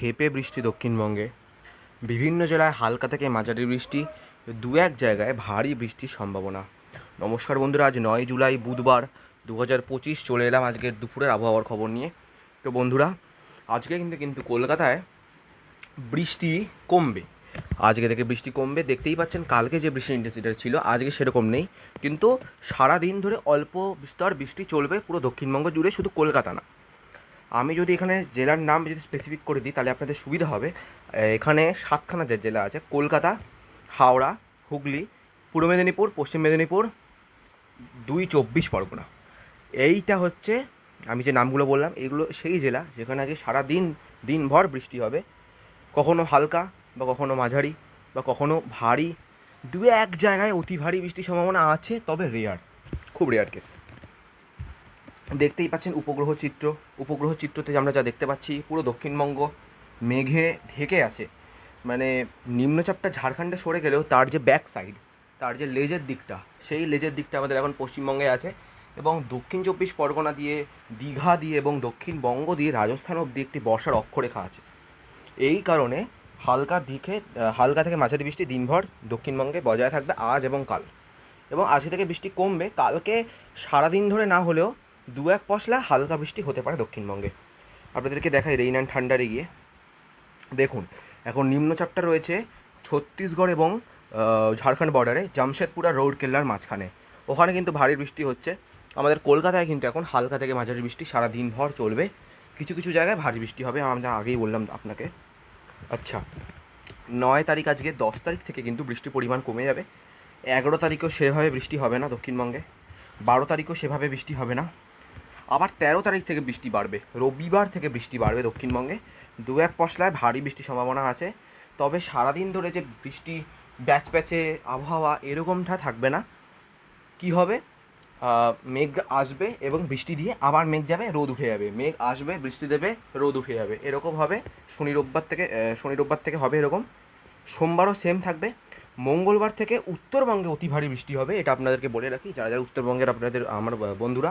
ঝেপে বৃষ্টি দক্ষিণবঙ্গে। বিভিন্ন জেলায় হালকা থেকে মাঝারি বৃষ্টি দু এক জায়গায় ভারী বৃষ্টির সম্ভাবনা। নমস্কার বন্ধুরা, আজ নয় জুলাই, বুধবার দু হাজার পঁচিশ, চলে এলাম আজকের দুপুরের আবহাওয়ার খবর নিয়ে। তো বন্ধুরা, আজকে কিন্তু কিন্তু কলকাতায় বৃষ্টি কমবে। আজকে থেকে বৃষ্টি কমবে, দেখতেই পাচ্ছেন, কালকে যে বৃষ্টি ইন্টেন্সিটি ছিল, আজকে সেরকম নেই। কিন্তু সারা দিন ধরে অল্প বিস্তর বৃষ্টি চলবে পুরো দক্ষিণবঙ্গ জুড়ে, শুধু কলকাতা না। আমি যদি এখানে জেলার নাম যদি স্পেসিফিক করে দিই, তাহলে আপনাদের সুবিধা হবে। এখানে সাতখানা যে জেলা আছে, কলকাতা, হাওড়া, হুগলি, পূর্ব মেদিনীপুর, পশ্চিম মেদিনীপুর, দুই চব্বিশ পরগনা। এইটা হচ্ছে, আমি যে নামগুলো বললাম, এগুলো সেই জেলা যেখানে আজকে সারা দিন দিনভর বৃষ্টি হবে। কখনো হালকা বা কখনো মাঝারি বা কখনো ভারী। দু এক জায়গায় অতি ভারী বৃষ্টির সম্ভাবনা আছে, তবে রেয়ার খুব রেয়ার কেস দেখতেই পাচ্ছেন উপগ্রহ চিত্র। উপগ্রহ চিত্রতে আমরা যা দেখতে পাচ্ছি, পুরো দক্ষিণবঙ্গ মেঘে ঢেকে আছে। মানে নিম্নচাপটা ঝাড়খণ্ডে সরে গেলেও তার যে ব্যাক সাইড তার যে লেজের দিকটা, সেই লেজের দিকটা আমাদের এখন পশ্চিমবঙ্গে আছে এবং দক্ষিণ চব্বিশ পরগনা দিয়ে, দীঘা দিয়ে এবং দক্ষিণবঙ্গ দিয়ে রাজস্থান অবধি একটি বর্ষার অক্ষরেখা আছে। এই কারণে হালকা দিকে হালকা থেকে মাঝারি বৃষ্টি দিনভর দক্ষিণবঙ্গে বজায় থাকবে আজ এবং কাল। এবং আজকে থেকে বৃষ্টি কমবে। কালকে সারাদিন ধরে না হলেও দু এক পশলা হালকা বৃষ্টি হতে পারে দক্ষিণবঙ্গে। আপনাদেরকে দেখাই রেইন অ্যান্ড ঠান্ডারে গিয়ে। দেখুন, এখন নিম্নচাপটা রয়েছে ছত্তিশগড় এবং ঝাড়খণ্ড বর্ডারে জামশেদপুর আর রৌড কেল্লার মাঝখানে। ওখানে কিন্তু ভারী বৃষ্টি হচ্ছে। আমাদের কলকাতায় কিন্তু এখন হালকা থেকে মাঝারি বৃষ্টি সারা দিনভর চলবে। কিছু কিছু জায়গায় ভারী বৃষ্টি হবে, আমরা আগেই বললাম আপনাকে। আচ্ছা নয় তারিখ আজকে, দশ তারিখ থেকে কিন্তু বৃষ্টির পরিমাণ কমে যাবে। এগারো তারিখেও সেভাবে বৃষ্টি হবে না দক্ষিণবঙ্গে। বারো তারিখও সেভাবে বৃষ্টি হবে না। আবার তেরো তারিখ থেকে বৃষ্টি বাড়বে। রবিবার থেকে বৃষ্টি বাড়বে দক্ষিণবঙ্গে। দু এক পশলায় ভারী বৃষ্টির সম্ভাবনা আছে। তবে সারাদিন ধরে যে বৃষ্টি ব্যাচ প্যাচে আবহাওয়া এরকমটা থাকবে না। কি হবে? মেঘ আসবে এবং বৃষ্টি দিয়ে আবার মেঘ যাবে, রোদ উঠে যাবে। মেঘ আসবে, বৃষ্টি দেবে, রোদ উঠে যাবে। এরকম হবে। শনি রোববার থেকে শনি রোববার থেকে হবে এরকম। সোমবারও সেম থাকবে। মঙ্গলবার থেকে উত্তরবঙ্গে অতি ভারী বৃষ্টি হবে, এটা আপনাদেরকে বলে রাখি। যারা যারা উত্তরবঙ্গের আপনাদের, আমার বন্ধুরা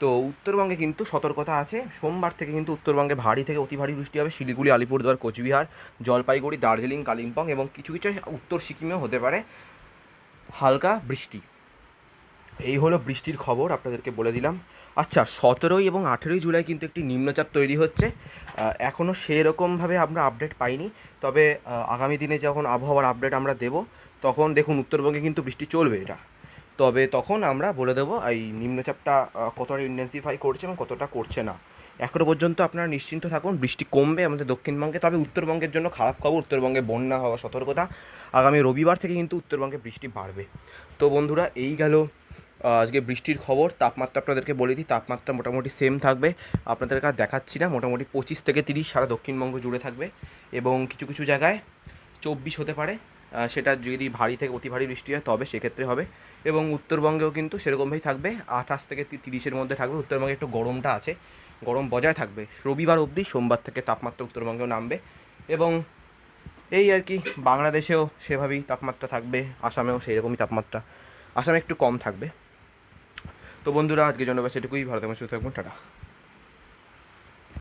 তো উত্তরবঙ্গে কিন্তু সতর্কতা আছে। সোমবার থেকে কিন্তু উত্তরবঙ্গে ভারী থেকে অতি ভারী বৃষ্টি হবে। শিলিগুড়ি, আলিপুরদুয়ার, কোচবিহার, জলপাইগুড়ি, দার্জিলিং, কালিম্পং এবং কিছু কিছু উত্তর সিকিমেও হতে পারে হালকা বৃষ্টি। এই হলো বৃষ্টির খবর, আপনাদেরকে বলে দিলাম। আচ্ছা সতেরোই এবং আঠেরোই জুলাই কিন্তু একটি নিম্নচাপ তৈরি হচ্ছে। এখনও সেরকমভাবে আমরা আপডেট পাইনি। তবে আগামী দিনে যখন আবহাওয়ার আপডেট আমরা দেব, তখন দেখুন উত্তরবঙ্গে কিন্তু বৃষ্টি চলবে এটা। তবে তখন আমরা বলে দেবো, এই নিম্নচাপটা কতটা ইন্টেন্সিফাই করছে এবং কতটা করছে না। এখনও পর্যন্ত আপনারা নিশ্চিন্ত থাকুন, বৃষ্টি কমবে আমাদের দক্ষিণবঙ্গে, তবে উত্তরবঙ্গের জন্য খারাপ খবর, উত্তরবঙ্গে বন্যা হওয়া সতর্কতা। আগামী রবিবার থেকে কিন্তু উত্তরবঙ্গে বৃষ্টি বাড়বে। তো বন্ধুরা, এই গেল আজকে বৃষ্টির খবর। তাপমাত্রা আপনাদেরকে বলে দিই, তাপমাত্রা মোটামুটি সেম থাকবে। আপনাদেরকে আর দেখাচ্ছি না, মোটামুটি পঁচিশ থেকে তিরিশ সারা দক্ষিণবঙ্গ জুড়ে থাকবে। এবং কিছু কিছু জায়গায় চব্বিশ হতে পারে। সেটা যদি ভারী থেকে অতি ভারী বৃষ্টি হয়, তবে সেক্ষেত্রে হবে। এবং উত্তরবঙ্গেও কিন্তু সেরকমভাবেই থাকবে। আঠাশ থেকে তিরিশের মধ্যে থাকবে। উত্তরবঙ্গে একটু গরমটা আছে। গরম বজায় থাকবে। রবিবার অবধি সোমবার থেকে তাপমাত্রা উত্তরবঙ্গেও নামবে। এবং এই আর কি, বাংলাদেশেও সেভাবেই তাপমাত্রা থাকবে। আসামেও সেই রকমই তাপমাত্রা। আসামে একটু কম থাকবে। তো বন্ধুরা আজকে জন্য এটুকুই। ভালো থাকবেন থাকবেন। টাটা।